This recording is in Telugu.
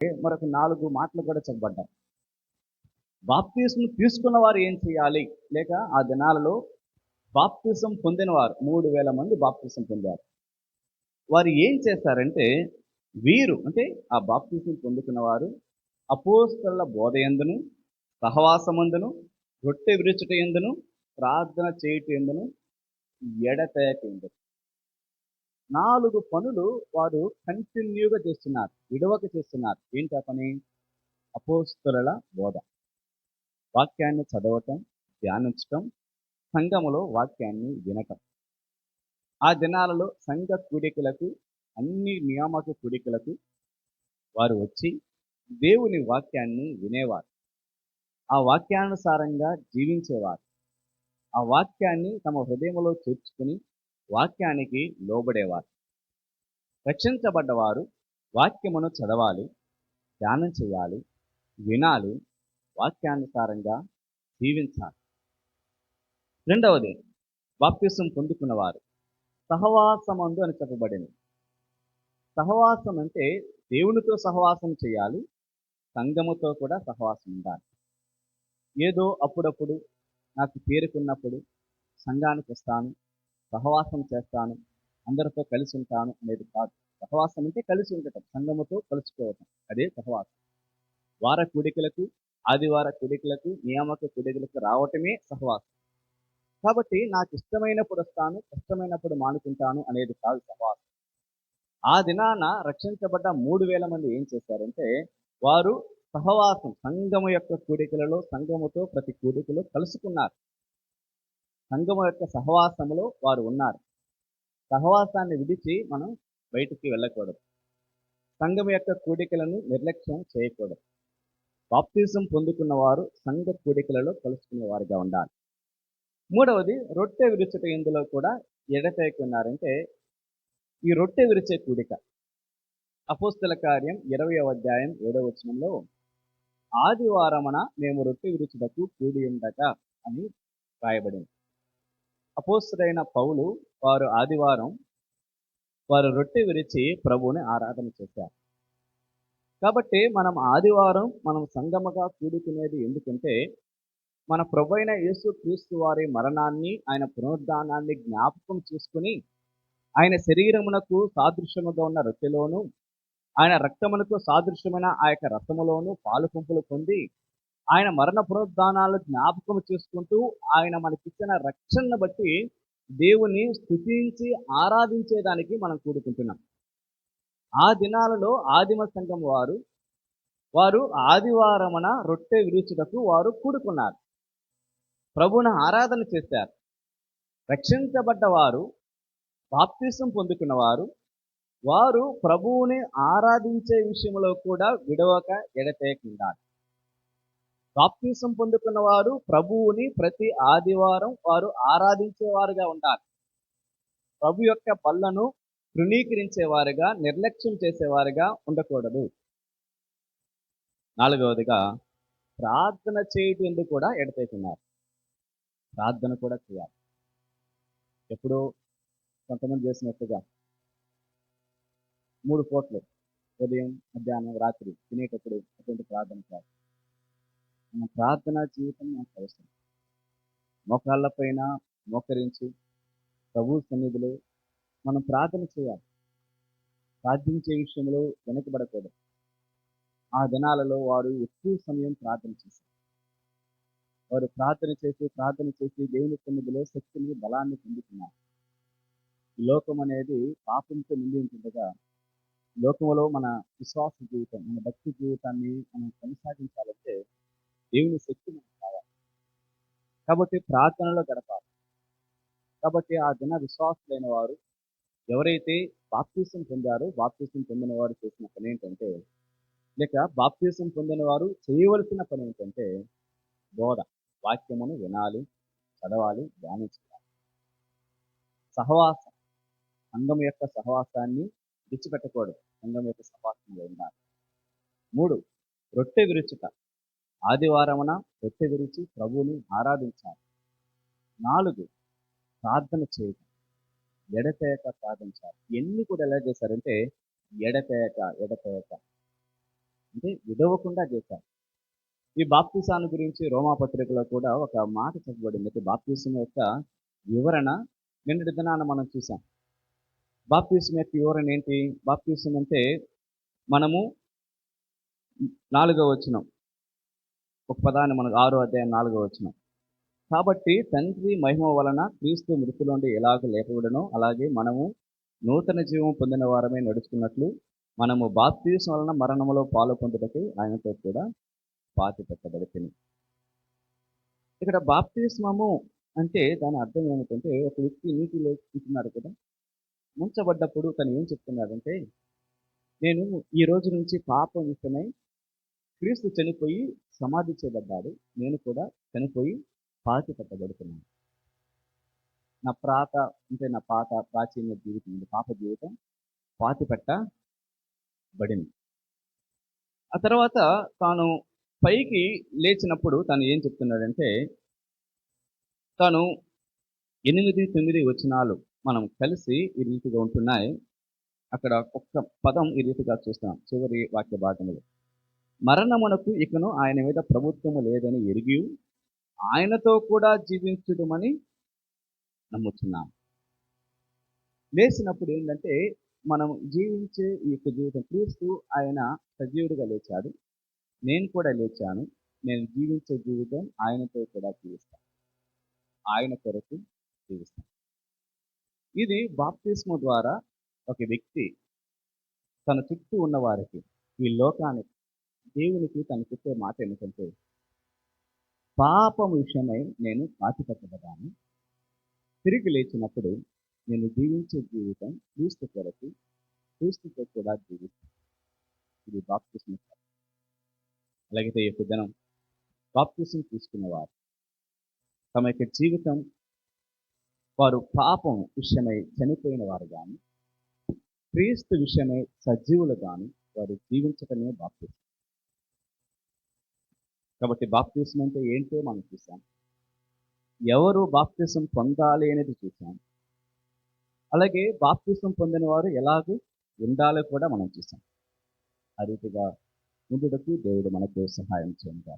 మరొక నాలుగు మాటలు కూడా చెప్పబడ్డాయి. బాప్తీసం తీసుకున్న వారు ఏం చేయాలి? లేక ఆ దినాలలో బాప్తీసం పొందినవారు మూడు వేల మంది బాప్తిసం పొందారు. వారు ఏం చేశారంటే వీరు అంటే ఆ బాప్తీసం పొందుకున్న వారు అపోస్తల బోధ ఎందును సహవాసమందును రొట్టె విరుచుట ఎందును ప్రార్థన చేయుట ఎందును ఎడతెగక ఎందును నాలుగు పనులు వారు కంటిన్యూగా చేస్తున్నారు విడవక చేస్తున్నారు. ఏంటి ఆ పని? అపోస్తుల బోధ. వాక్యాన్ని చదవటం ధ్యానించటం సంఘములో వాక్యాన్ని వినటం. ఆ దినాలలో సంఘ కూడికలకు అన్ని నియామక కూడికలకు వారు వచ్చి దేవుని వాక్యాన్ని వినేవారు. ఆ వాక్యానుసారంగా జీవించేవారు. ఆ వాక్యాన్ని తమ హృదయంలో చేర్చుకుని వాక్యానికి లోబడేవారు. రక్షించబడ్డవారు వాక్యమును చదవాలి ధ్యానం చేయాలి వినాలి వాక్యానుసారంగా జీవించాలి. రెండవది బాప్తిసం పొందుకున్నవారు. సహవాసమందు అని చెప్పబడింది. సహవాసం అంటే దేవునితో సహవాసం చేయాలి సంఘముతో కూడా సహవాసం ఉండాలి. ఏదో అప్పుడప్పుడు నాకు పేరుకున్నప్పుడు సంఘానికి వస్తాను సహవాసం చేస్తాను అందరితో కలిసి ఉంటాను అనేది కాదు. సహవాసం అంటే కలిసి ఉండటం సంఘముతో కలుసుకోవటం. అదే సహవాసం. వార కూడికలకు ఆదివార కూడికలకు నియామక కూడికలకు రావటమే సహవాసం. కాబట్టి నాకు ఇష్టమైనప్పుడు వస్తాను కష్టమైనప్పుడు మానుకుంటాను అనేది కాదు సహవాసం. ఆ దినాన రక్షించబడ్డ మూడు వేల మంది ఏం చేశారంటే వారు సహవాసం సంఘము యొక్క కూడికలలో సంఘముతో ప్రతి కూడికలో కలుసుకున్నారు. సంఘము యొక్క సహవాసములో వారు ఉన్నారు. సహవాసాన్ని విడిచి మనం బయటికి వెళ్ళకూడదు. సంఘం యొక్క కూడికలను నిర్లక్ష్యం చేయకూడదు. బాప్తిజం పొందుకున్న వారు సంఘ కూడికలలో కలుసుకునే వారిగా ఉండాలి. మూడవది రొట్టె విరుచుట ఇందులో కూడా ఎడతేకున్నారంటే ఉన్నారంటే ఈ రొట్టె విరిచే కూడిక. అపోస్తల కార్యం ఇరవై అధ్యాయం ఏడవ వచనంలో ఆదివారమున మేము రొట్టె విరుచుటకు కూడి ఉండట అని రాయబడింది. అపోస్తుడైన పౌలు వారు ఆదివారం వారు రొట్టె విరిచి ప్రభువుని ఆరాధన చేశారు. కాబట్టి మనం ఆదివారం మనం సంగమగా కూడుకునేది ఎందుకంటే మన ప్రభు అయిన యేసు క్రీస్తు వారి మరణాన్ని ఆయన పునరుద్ధానాన్ని జ్ఞాపకం చేసుకుని ఆయన శరీరమునకు సాదృశ్యముగా ఉన్న రొట్టెలోను ఆయన రక్తమునకు సాదృశ్యమైన ఆ యొక్క రక్తములోను పాలు పంపులు పొంది ఆయన మరణ పునరుద్ధానాలు జ్ఞాపకం చేసుకుంటూ ఆయన మనకిచ్చిన రక్షణను బట్టి దేవుని స్థుతించి ఆరాధించేదానికి మనం కూడుకుంటున్నాం. ఆ దినాలలో ఆదిమ సంఘం వారు వారు ఆదివారమున రొట్టె విరుచుటకు వారు కూడుకున్నారు. ప్రభుని ఆరాధన చేశారు. రక్షించబడ్డ వారు బాప్తిసం పొందుకున్నవారు వారు ప్రభువుని ఆరాధించే విషయంలో కూడా విడవక ఎడతేకుండాలి బాప్తీసం పొందుకున్న వారు ప్రభువుని ప్రతి ఆదివారం వారు ఆరాధించేవారుగా ఉండాలి. ప్రభు యొక్క పళ్ళను తృణీకరించేవారుగా నిర్లక్ష్యం చేసేవారుగా ఉండకూడదు. నాలుగవదిగా ప్రార్థన చేయటం కూడా ఎడతైతున్నారు ప్రార్థన కూడా చేయాలి. ఎప్పుడు కొంతమంది చేసినట్టుగా మూడు పూట్లు ఉదయం మధ్యాహ్నం రాత్రి తినేటప్పుడు అటువంటి ప్రార్థన చేయాలి. మన ప్రార్థన జీవితం మనకు అవసరం. మోకాళ్ళ పైన మోకరించి ప్రభు సన్నిధిలో మనం ప్రార్థన చేయాలి. ప్రార్థించే విషయంలో వెనకబడకూడదు. ఆ దినాలలో వారు ఎక్కువ సమయం ప్రార్థన చేశారు. వారు ప్రార్థన చేసి ప్రార్థన చేసి దేవుని సన్నిధిలో శక్తిని బలాన్ని పొందుతున్నారు. లోకం అనేది పాపంతో నిండి ఉంటుండగా లోకంలో మన విశ్వాస జీవితం మన భక్తి జీవితాన్ని మనం కొనసాగించాలంటే దేవుని శక్తి మనకు కావాలి. కాబట్టి ప్రార్థనలో గడపాలి. కాబట్టి ఆ దిన విశ్వాసులైన వారు ఎవరైతే బాప్తీసం పొందారో బాప్తీసం పొందిన వారు చేసిన పని ఏంటంటే లేక బాప్తీసం పొందిన వారు చేయవలసిన పని ఏంటంటే బోధ. వాక్యమును వినాలి చదవాలి ధ్యానించాలి. సహవాసం. సంఘం యొక్క సహవాసాన్ని విడిచిపెట్టకూడదు. సంఘం యొక్క సహవాసంలో ఉండాలి. మూడు రొట్టె విరుచుట. ఆదివారమున రొట్టె విరిచి ప్రభువుని ఆరాధించాలి. నాలుగు ప్రార్థన చేయటం. ఎడతేయక ప్రార్థించాలి. ఎన్ని కూడా ఎలా చేశారంటే ఎడతేక ఎడతేయక అంటే విడవకుండా చేశారు. ఈ బాప్తిసాను గురించి రోమాపత్రికలో కూడా ఒక మాట చెప్పబడింది. అయితే బాప్తిసం యొక్క వివరణ నిన్నటి దినాన మనం చూసాం బాప్తిసం యొక్క వివరణ ఏంటి? బాప్తిసం అంటే మనము నాలుగో వచనం. ఒక పదాన్ని మనకు ఆరో అధ్యాయం నాలుగో వచ్చిన కాబట్టి తండ్రి మహిమ వలన క్రీస్తు మృతులుండి ఎలాగ లేపబడనో అలాగే మనము నూతన జీవం పొందిన వారమే నడుచుకున్నట్లు మనము బాప్తీసం వలన మరణములో పాలు పొందుటకి ఆయనతో కూడా పాతి పెట్టబడుతుంది ఇక్కడ బాప్తిస్మము అంటే దాని అర్థం ఏమిటంటే ఒక వ్యక్తి నీటిలో ఉంటున్నాడు కదా. ముంచబడ్డప్పుడు తను ఏం చెప్తున్నాడంటే నేను ఈ రోజు నుంచి పాపం విషయమై క్రీస్తు చనిపోయి సమాధి చేయబడ్డాడు. నేను కూడా చనిపోయి పాతి పెట్టబడుతున్నాను. నా ప్రాత అంటే నా పాత ప్రాచీన జీవితం పాప జీవితం పాతి పెట్టబడింది. ఆ తర్వాత తాను పైకి లేచినప్పుడు తను ఏం చెప్తున్నాడంటే తాను ఎనిమిది తొమ్మిది వచనాలు మనం కలిసి ఈ రీతిగా ఉంటున్నాయి. అక్కడ ఒక్క పదం ఈ రీతిగా చూస్తున్నాం చివరి వాక్య భాగంలో. మరణమునకు ఇకను ఆయన మీద ప్రభుత్వము లేదని ఎరిగి ఆయనతో కూడా జీవించడమని నమ్ముతున్నాం. లేచినప్పుడు ఏంటంటే మనం జీవించే ఈ యొక్క జీవితం క్రీస్తు ఆయన సజీవుడిగా లేచాడు నేను కూడా లేచాను నేను జీవించే జీవితం ఆయనతో కూడా జీవిస్తాను ఆయన కొరకు జీవిస్తాను. ఇది బాప్తిస్మ ద్వారా ఒక వ్యక్తి తన చుట్టూ ఉన్న వారికి ఈ లోకానికి దేవునికి తన చెప్పే మాట ఏమిటంటే పాపం విషయమై నేను పాతిపెట్టబడ్డాను. తిరిగి లేచినప్పుడు నేను జీవించే జీవితం క్రీస్తు కొరకు క్రీస్తుతో కూడా జీవిస్తాను. ఇది బాప్తిస్మ అలాగైతే ఈ దినం బాప్తిసం తీసుకున్నవారు తమ యొక్క జీవితం వారు పాపం విషయమై చనిపోయిన వారు కానీ క్రీస్తు విషయమై సజీవులు కానీ వారు జీవించటమే బాప్తిసం కాబట్టి బాప్తీసం అంటే ఏంటో మనం చూసాం ఎవరు బాప్తీసం పొందాలి అనేది చూసాం అలాగే బాప్తీసం పొందిన వారు ఎలాగూ ఉండాలో కూడా మనం చూసాం ఆ రీతిగా ముందుకు దేవుడు మనకు సహాయం చేయండి